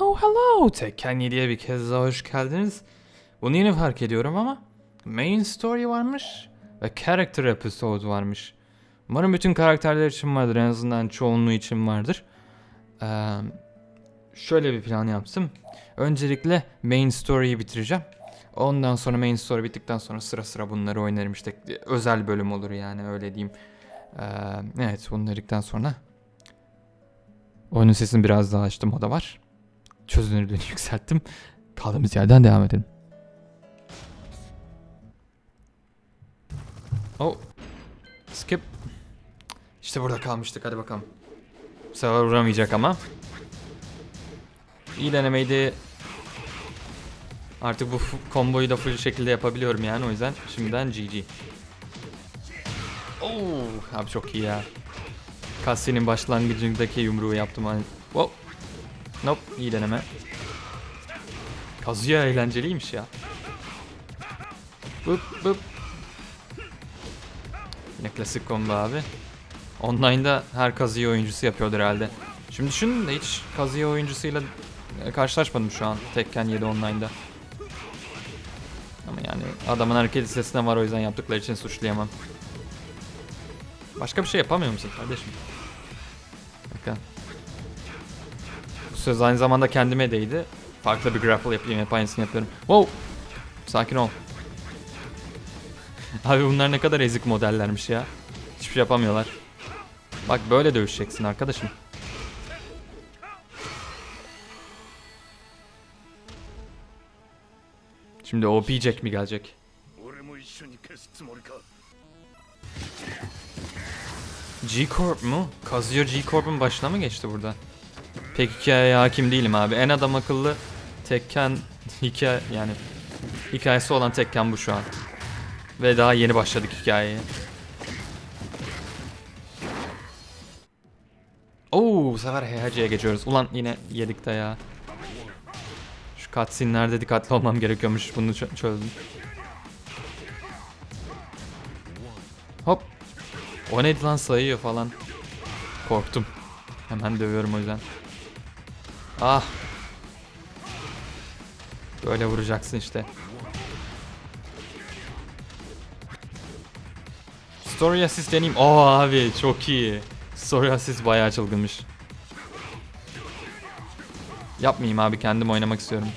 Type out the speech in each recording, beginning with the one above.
Oh hello Tekken 7'ye bir kez daha hoş geldiniz. Bunu yeni fark ediyorum ama main story varmış ve character episode varmış. Umarım bütün karakterler için vardır en azından çoğunluğu için vardır. Ee, şöyle bir plan yaptım. Öncelikle main story'yi bitireceğim. Ondan sonra main story bittikten sonra sıra sıra bunları oynarım işte özel bölüm olur yani öyle diyeyim. Ee, evet bunu dedikten sonra oyunun sesini biraz daha açtım o da var çözünürlüğünü yükselttim. Kaldığımız yerden devam edelim. Oh. Skip. İşte burada kalmıştık hadi bakalım. Bu sefer vuramayacak ama. İyi denemeydi. Artık bu komboyu da full şekilde yapabiliyorum yani o yüzden şimdiden GG. Oh, abi çok iyi ya. Cassie'nin başlangıcındaki yumruğu yaptım hani. Wow. Nope, iyi deneme. Kazuya eğlenceliymiş ya. Bıp bıp. Yine klasik combo abi. Online'da her Kazuya oyuncusu yapıyordur herhalde. Şimdi düşündüm de hiç Kazuya oyuncusuyla e, karşılaşmadım şu an Tekken 7 Online'da. Ama yani adamın hareket listesinde var o yüzden yaptıkları için suçlayamam. Başka bir şey yapamıyor musun kardeşim? Bakın söz aynı zamanda kendime değdi. Farklı bir grapple yapayım hep aynısını yapıyorum. Wow! Sakin ol. Abi bunlar ne kadar ezik modellermiş ya. Hiçbir şey yapamıyorlar. Bak böyle dövüşeceksin arkadaşım. Şimdi OP Jack mi gelecek? G-Corp mu? Kazuya G-Corp'un başına mı geçti burada? Pek hikayeye hakim değilim abi. En adam akıllı Tekken hikaye yani hikayesi olan Tekken bu şu an. Ve daha yeni başladık hikayeye. Oo bu sefer HHC'ye geçiyoruz. Ulan yine yedik de ya. Şu cutscene'lerde dikkatli olmam gerekiyormuş. Bunu çö- çözdüm. Hop. O neydi lan sayıyor falan. Korktum. Hemen dövüyorum o yüzden. Ah. Böyle vuracaksın işte. Story assist deneyim. Oo abi çok iyi. Story assist bayağı çılgınmış. Yapmayayım abi kendim oynamak istiyorum.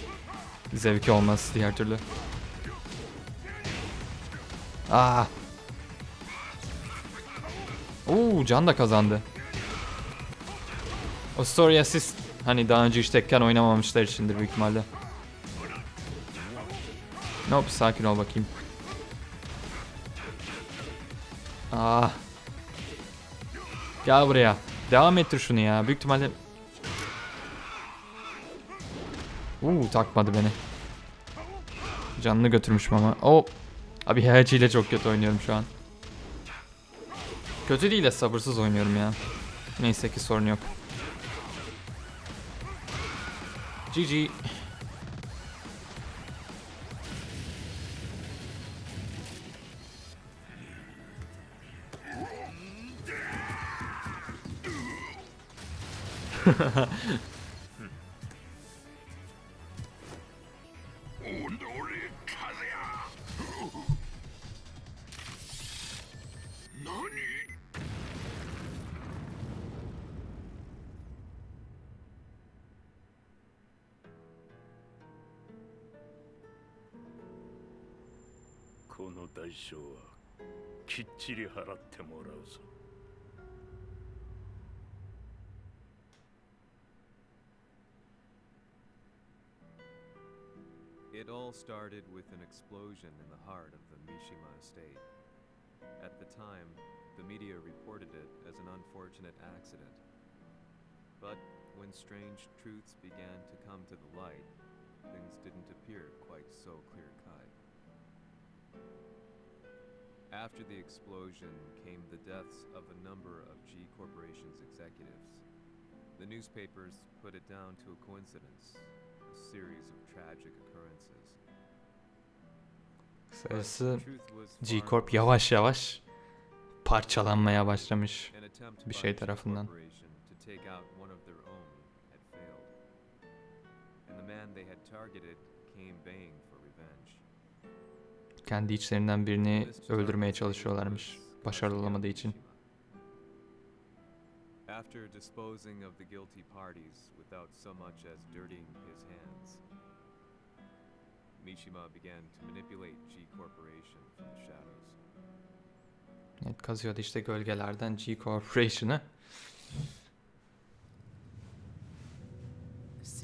Zevki olmaz diğer türlü. Ah. Oo can da kazandı. O story assist hani daha önce hiç Tekken oynamamışlar içindir büyük ihtimalle. Nope sakin ol bakayım. Ah. Gel buraya. Devam ettir şunu ya. Büyük ihtimalle... Uuu takmadı beni. Canını götürmüşüm ama. Oh. Abi HC ile çok kötü oynuyorum şu an. Kötü değil de sabırsız oynuyorum ya. Neyse ki sorun yok. GG. ちり払ってもらうぞ It all started with an explosion in the heart of the Mishima estate. At the time, the media reported it as an unfortunate accident. But when strange truths began to come to the light, things didn't appear quite so clear cut. After the explosion came the deaths of a number of G Corporation's executives. The newspapers put it down to a coincidence, a series of tragic occurrences. Far G-Corp more yavaş yavaş parçalanmaya başlamış. Bir şey G tarafından. Failed. they had targeted came baying for revenge. Kendi içlerinden birini öldürmeye çalışıyorlarmış. Başarılı olamadığı için. After disposing of the guilty parties without so much as dirtying his hands, Mishima began to manipulate G Corporation from the shadows. Evet kazıyordu işte gölgelerden G Corporation'ı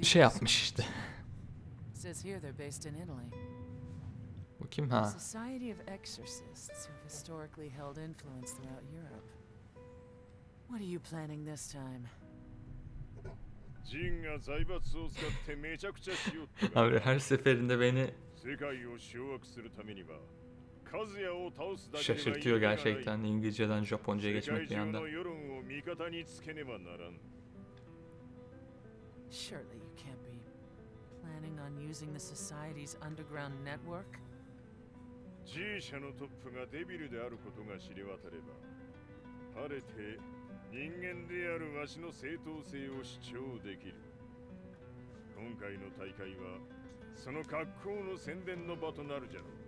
şey yapmış işte. kim A ha? society of exorcists who've historically held influence throughout Europe. What are you planning this time? ジンが財閥を使ってめちゃくちゃしよったが Abi her seferinde beni 世界を掌握するためには数也を倒すだけでは şaşırtıyor 意味がない gerçekten İngilizceden Japonca'ya 世界 geçmek bir 中 anda. の世論を味方につけねばならん Surely you can't be planning on using the society's underground network? G 社のトップがデビルであることが知れ渡れば晴れて人間であるわしの正当性を主張できる今回の大会はその格好の宣伝の場となるじゃろう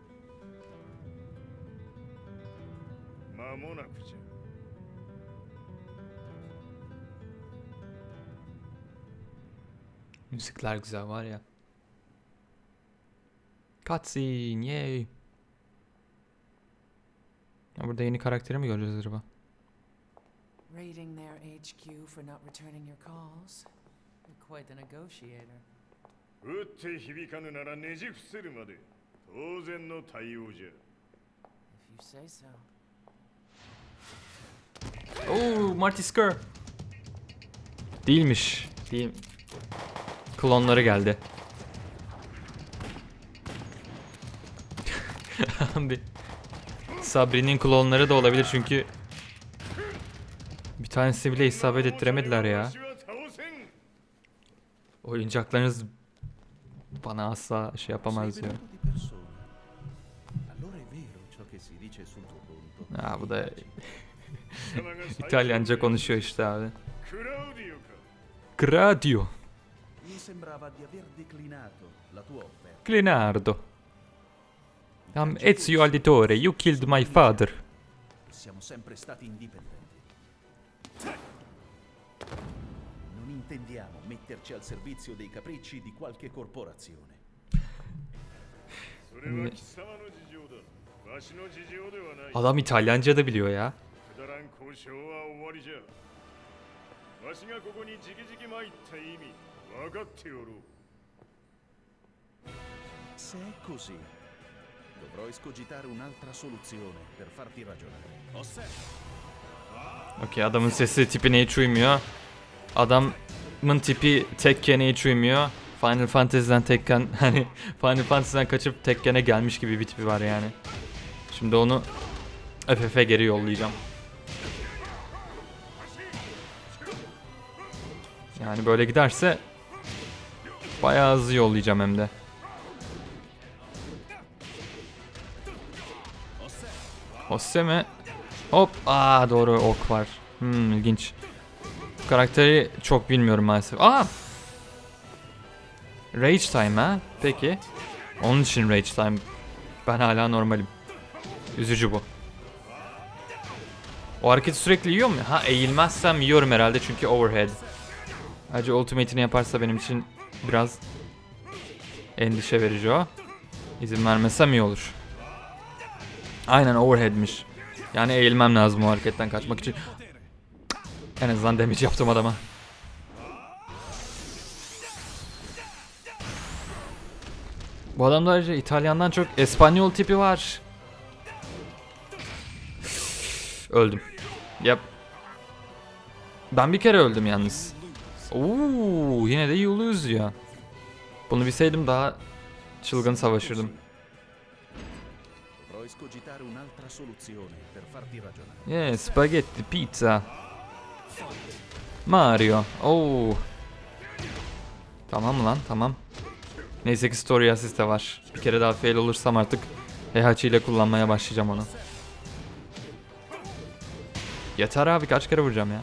間もなくじゃ Müzikler güzel var ya. Cutscene yay. Ya burada yeni karakteri mi göreceğiz acaba? Raiding their HQ for not returning your calls? You're quite the negotiator. 打って響かぬならねじ伏せるまで当然の対応じゃ If you say so. Oo Marty Skr. Değilmiş. Değil. Klonları geldi. Abi. Sabri'nin klonları da olabilir çünkü bir tanesi bile isabet ettiremediler ya. Oyuncaklarınız bana asla şey yapamaz ya. Ha bu da İtalyanca konuşuyor işte abi. Claudio. Clinardo. Um, Ezio Auditore, you killed my father. Siamo sempre stati indipendenti. Non intendiamo metterci al servizio dei capricci di qualche corporazione. Ne? Adam İtalyanca da biliyor ya. Se è così, dovrò escogitare un'altra soluzione per farti ragionare. Okey adamın sesi tipine hiç uymuyor. Adamın tipi Tekken'e hiç uymuyor. Final Fantasy'den Tekken hani Final Fantasy'den kaçıp Tekken'e gelmiş gibi bir tipi var yani. Şimdi onu FF'e geri yollayacağım. Yani böyle giderse bayağı hızlı yollayacağım hem de. Hosse mi? Hop. Aa doğru ok var. Hmm ilginç. Bu karakteri çok bilmiyorum maalesef. Aa! Rage time ha? Peki. Onun için Rage time. Ben hala normalim. Üzücü bu. O hareketi sürekli yiyor mu? Ha eğilmezsem yiyorum herhalde çünkü overhead. Ayrıca ultimate'ini yaparsa benim için biraz endişe verici o. İzin vermesem iyi olur. Aynen overhead'miş. Yani eğilmem lazım o hareketten kaçmak için. En azından damage yaptım adama. Bu adamda ayrıca İtalyandan çok Espanyol tipi var. Öldüm. Yap. Ben bir kere öldüm yalnız. Oo, yine de lose diyor. Bunu bilseydim daha çılgın savaşırdım. Escogitare un'altra soluzione per farti ragionare. Yeah, spaghetti, pizza. Mario. Oo. Tamam lan, tamam. Neyse ki story assist de var. Bir kere daha fail olursam artık Heihachi ile kullanmaya başlayacağım onu. Yeter abi kaç kere vuracağım ya.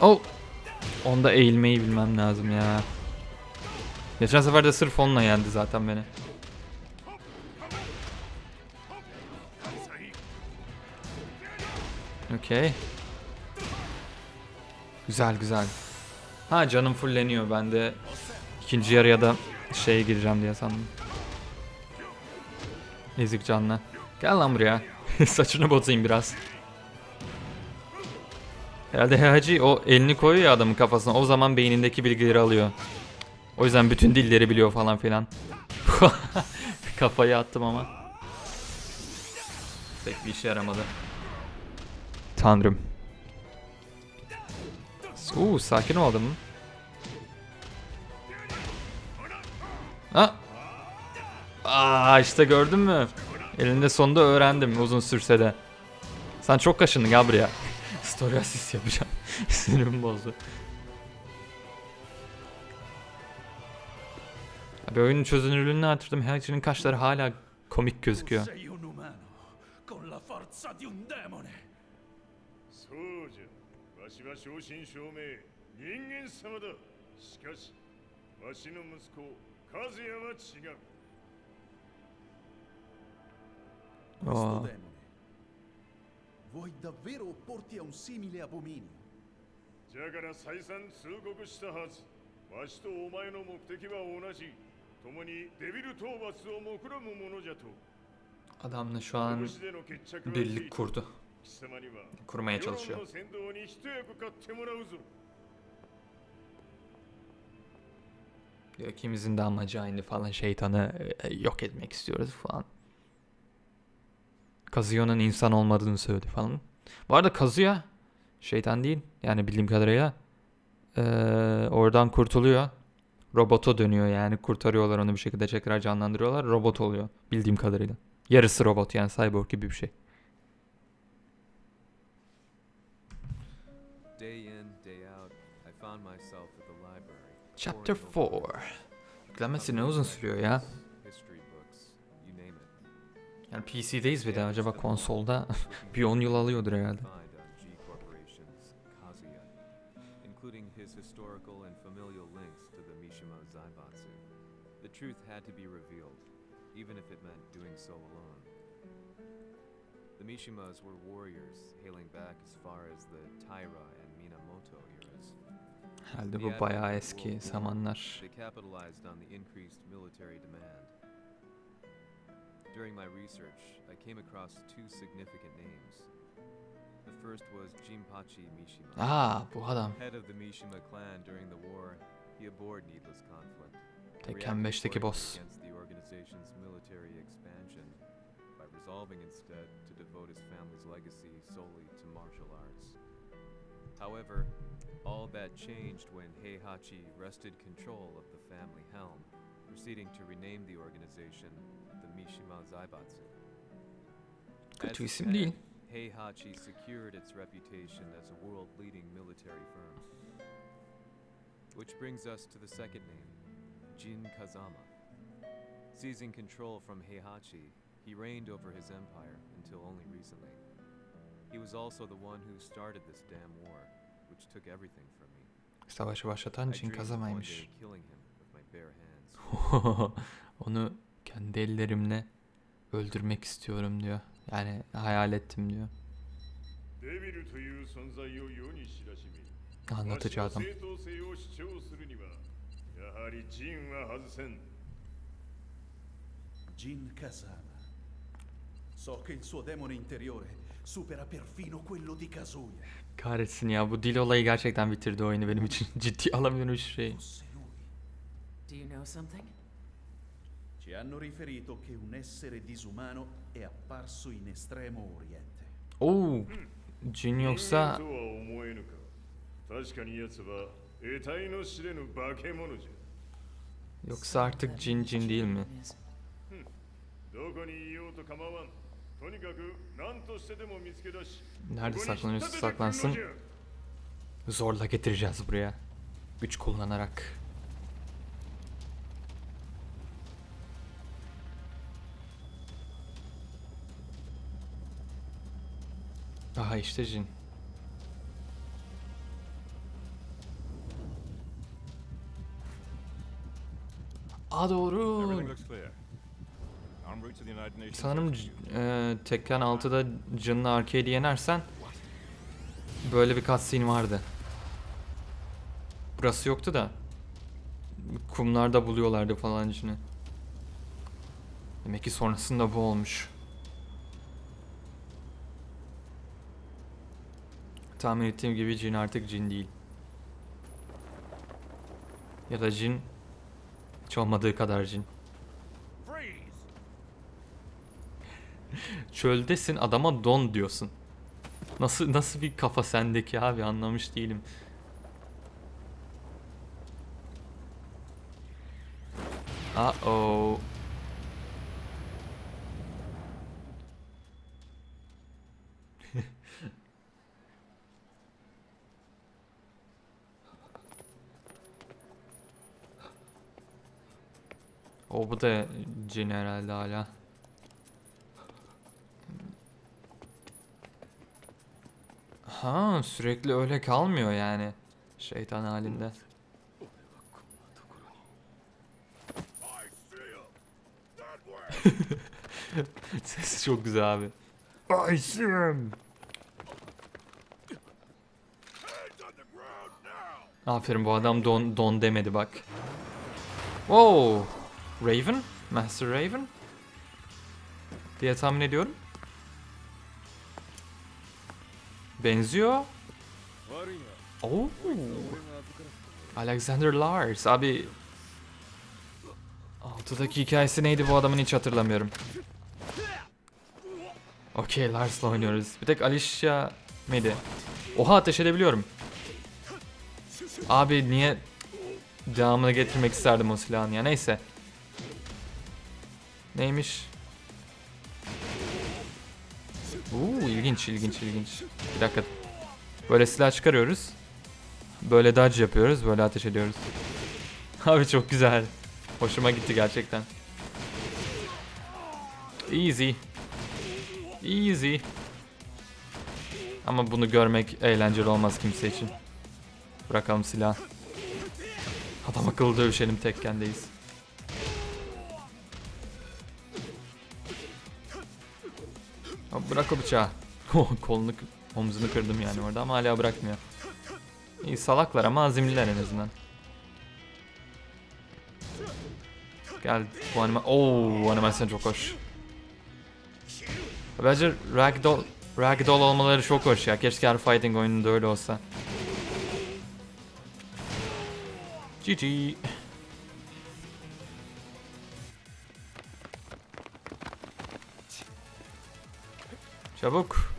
Oh. Onda eğilmeyi bilmem lazım ya. Geçen sefer de sırf onunla yendi zaten beni. Okey. Güzel güzel. Ha canım fulleniyor. Ben de ikinci yarıya da şeye gireceğim diye sandım. Ezik canla. Gel lan buraya. Saçını bozayım biraz. Herhalde Hacı o elini koyuyor ya adamın kafasına. O zaman beynindeki bilgileri alıyor. O yüzden bütün dilleri biliyor falan filan. Kafayı attım ama. Pek bir işe yaramadı. Tanrım. Uuu sakin ol adamım. Ha? Aa işte gördün mü? Elinde sonunda öğrendim uzun sürse de. Sen çok kaşındın gel buraya. Story assist yapacağım. Sinirimi bozdu. Abi oyunun çözünürlüğünü artırdım. Hacı'nın kaşları hala komik gözüküyor. そうじゃわしは正真正銘人間様だしかしわしの息子和也は違う Questo Oh. demone. Vuoi davvero opporti a un simile abominio? じゃから再三通告したはずわしとお前の目的は同じ共にデビル討伐を目論むものじゃと şu an 拳での決着はつい birlik た kurdu. Kurmaya çalışıyor. Diyor ki ikimizin de amacı aynı falan şeytanı e, yok etmek istiyoruz falan. Kazuya'nın insan olmadığını söyledi falan. Bu arada Kazuya şeytan değil yani bildiğim kadarıyla ee, oradan kurtuluyor. Robota dönüyor yani kurtarıyorlar onu bir şekilde tekrar canlandırıyorlar. Robot oluyor bildiğim kadarıyla. Yarısı robot yani cyborg gibi bir şey. Chapter poring over 4. Yüklenmesi ne uzun sürüyor ya. History books, you name it. Yani PC'deyiz bir de acaba konsolda bir 10 yıl alıyordur herhalde. On G Corporation's including his historical and familial links to the Mishima Zaibatsu. The truth had to be revealed, even if it meant doing so alone. The Mishimas were warriors hailing back as far as the Taira and Minamoto. Herhalde bu bayağı eski zamanlar. During my research, I came across two significant names. The first was Jinpachi Mishima. Aa bu adam. Head of the Mishima clan during the war, he abhorred needless conflict. Tekken reacted 5'teki accordingly boss. Against the organization's military expansion by resolving instead to devote his family's legacy solely to martial arts. However, all that changed when Heihachi wrested control of the family helm, proceeding to rename the organization the Mishima Zaibatsu. Kötü isim değil. Heihachi secured its reputation as a world-leading military firm. Which brings us to the second name, Jin Kazama. Seizing control from Heihachi, he reigned over his empire until only recently. was also the one who started this damn war, which took everything from me. Savaşı başlatan için kazamaymış. Onu kendi ellerimle öldürmek istiyorum diyor. Yani hayal ettim diyor. Anlatıcı adam. Jin Kazama. So che il suo demone interiore supera perfino quello di Kazuya. Kahretsin ya bu dil olayı gerçekten bitirdi oyunu benim için. Ciddi alamıyorum hiçbir şey. Fosse lui. Do you know something? Ci hanno riferito che un essere disumano è apparso in estremo oriente. Oo. Jin 人間 yoksa とは思えぬか確かに奴は得体の知れぬ化け物じゃ yoksa artık Jin Jin değil mi? Yes. どこにいようと構わん Nerede saklanıyorsa saklansın. Zorla getireceğiz buraya. Güç kullanarak. Aha işte Jin. A doğru. Sanırım e, Tekken 6'da Jin'le Arcade'i yenersen böyle bir cutscene vardı. Burası yoktu da kumlarda buluyorlardı falan Jin'i. Demek ki sonrasında bu olmuş. Tahmin ettiğim gibi Jin artık Jin değil. Ya da Jin hiç olmadığı kadar Jin. Çöldesin adama don diyorsun. Nasıl nasıl bir kafa sendeki abi anlamış değilim. Uh oh. O bu da cin herhalde hala. Ha sürekli öyle kalmıyor yani. Şeytan halinde. Sesi çok güzel abi. Ayşem. Aferin bu adam don don demedi bak. Wow. Raven? Master Raven? Diye tahmin ediyorum. Benziyor. Oo. Alexander Lars abi. Altıdaki hikayesi neydi bu adamın hiç hatırlamıyorum. Okey Lars'la oynuyoruz. Bir tek Alicia mıydı? Oha ateş edebiliyorum. Abi niye devamını getirmek isterdim o silahın ya neyse. Neymiş? Uuu ilginç ilginç ilginç. Bir dakika. Böyle silah çıkarıyoruz. Böyle dodge yapıyoruz. Böyle ateş ediyoruz. Abi çok güzel. Hoşuma gitti gerçekten. Easy. Easy. Ama bunu görmek eğlenceli olmaz kimse için. Bırakalım silah. Adam akıllı dövüşelim tekkendeyiz. Bırak o bıçağı. Kolunu, omzunu kırdım yani orada ama hala bırakmıyor. İyi salaklar ama azimliler en azından. Gel bu anima... Oo, animasyon çok hoş. Bence Ragdoll, Ragdoll olmaları çok hoş ya. Keşke her fighting oyununda öyle olsa. GG. Çabuk.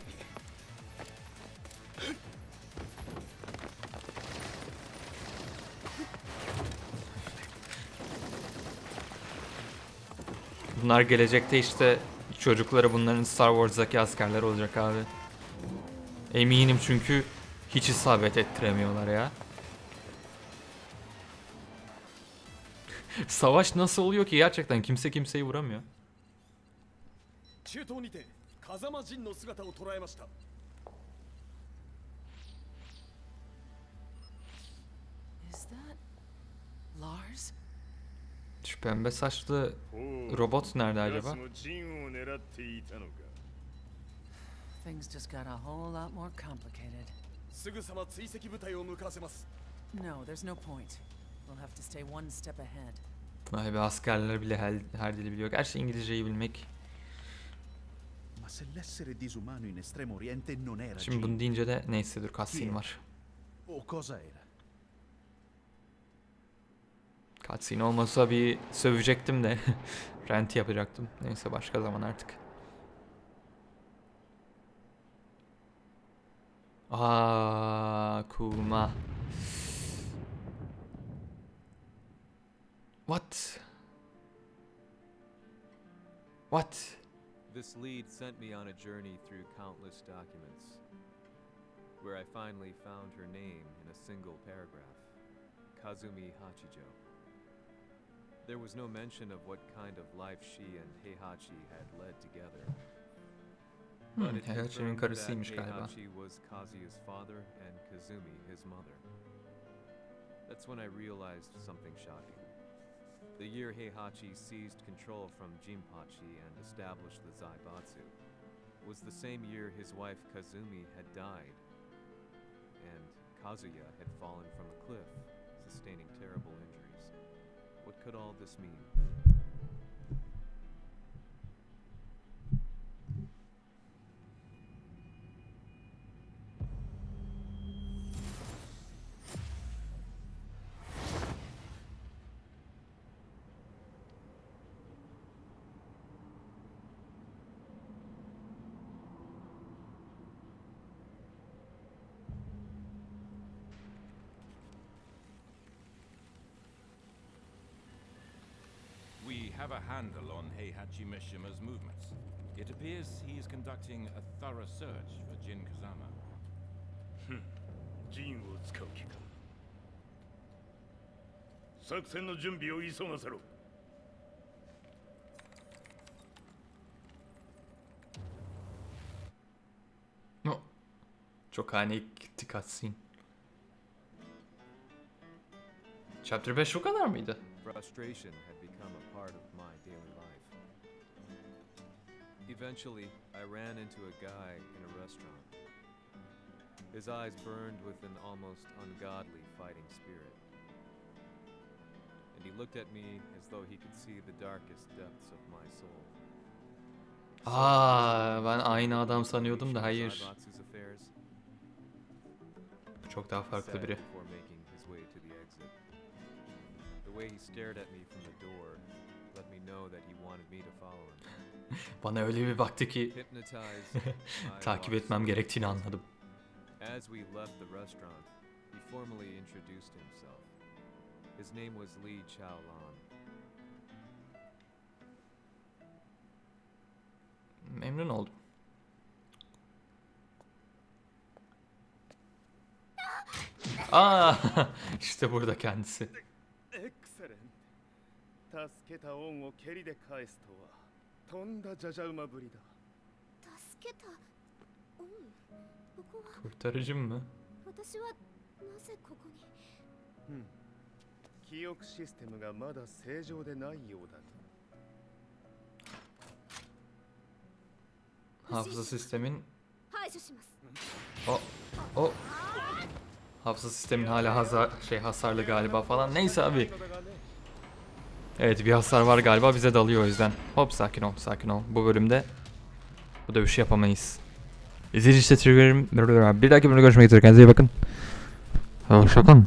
Bunlar gelecekte işte çocukları bunların Star Wars'daki askerler olacak abi. Eminim çünkü hiç isabet ettiremiyorlar ya. Savaş nasıl oluyor ki gerçekten kimse kimseyi vuramıyor. 中東にて風間陣の姿を捉えました Is that Lars? Şu pembe saçlı ほう robot nerede 奴 acaba? も陣を狙っていたのか Things just got a whole lot more complicated. すぐさま追跡部隊を向かわせます No, there's no point. We'll have to stay one step ahead. Vay be askerler bile her, her dili biliyor. Gerçi İngilizceyi bilmek. Se l'essere disumano in Estremo Oriente non era Şimdi bunu deyince de neyse dur cutscene var. o cosa era? Cutscene olmasa bir sövecektim de. Rant yapacaktım. Neyse başka zaman artık. Aa, Kuma. What? What? This lead sent me on a journey through countless documents, where I finally found her name in a single paragraph Kazumi Hachijo. There was no mention of what kind of life she and Heihachi had led together. Hmm, Heihachi'nin karısıymış galiba. Heihachi was Kazuya's father and Kazumi his mother. That's when I realized something shocking. The year Heihachi seized control from Jinpachi and established the Zaibatsu was the same year his wife Kazumi had died, and Kazuya had fallen from a cliff, sustaining terrible injuries. What could all this mean? have a handle on Heihachi Mishima's movements. It appears he is conducting a thorough search for Jin Kazama. 陣を使う気か作戦の準備を急がせろ No. Çok ani gitti cutscene. Chapter 5 bu kadar mıydı? Frustration had Eventually, I ran into a guy in a restaurant. His eyes burned with an almost ungodly fighting spirit. And he looked at me as though he could see the darkest depths of my soul. Aa, ben aynı adam sanıyordum da hayır. Bu çok daha farklı biri. before making his way to the exit. The way he stared at me from the door let me know that he wanted me to follow him. Bana öyle bir baktı ki Hypnotized, I takip walked etmem slowly. gerektiğini anladım. As we left the restaurant, he formally introduced himself. His name was Li Chaolan. Memnun oldum. Aa, işte burada kendisi. エクセレント助けた恩を蹴りで返すとは とんだじゃじゃ馬ぶりだ助けたうんここは Kurtarıcım mı? 私はなぜここにうん記憶システムがまだ正常でないようだ Hafıza sistemin 排除します o o hafıza sistemin hala hasar, şey hasarlı galiba falan. Neyse abi. Evet bir hasar var galiba bize dalıyor o yüzden. Hop sakin ol sakin ol. Bu bölümde bu dövüşü yapamayız. İzleyici işte ederim. Bir dahaki bölümde görüşmek üzere. Kendinize iyi bakın. Hoşçakalın.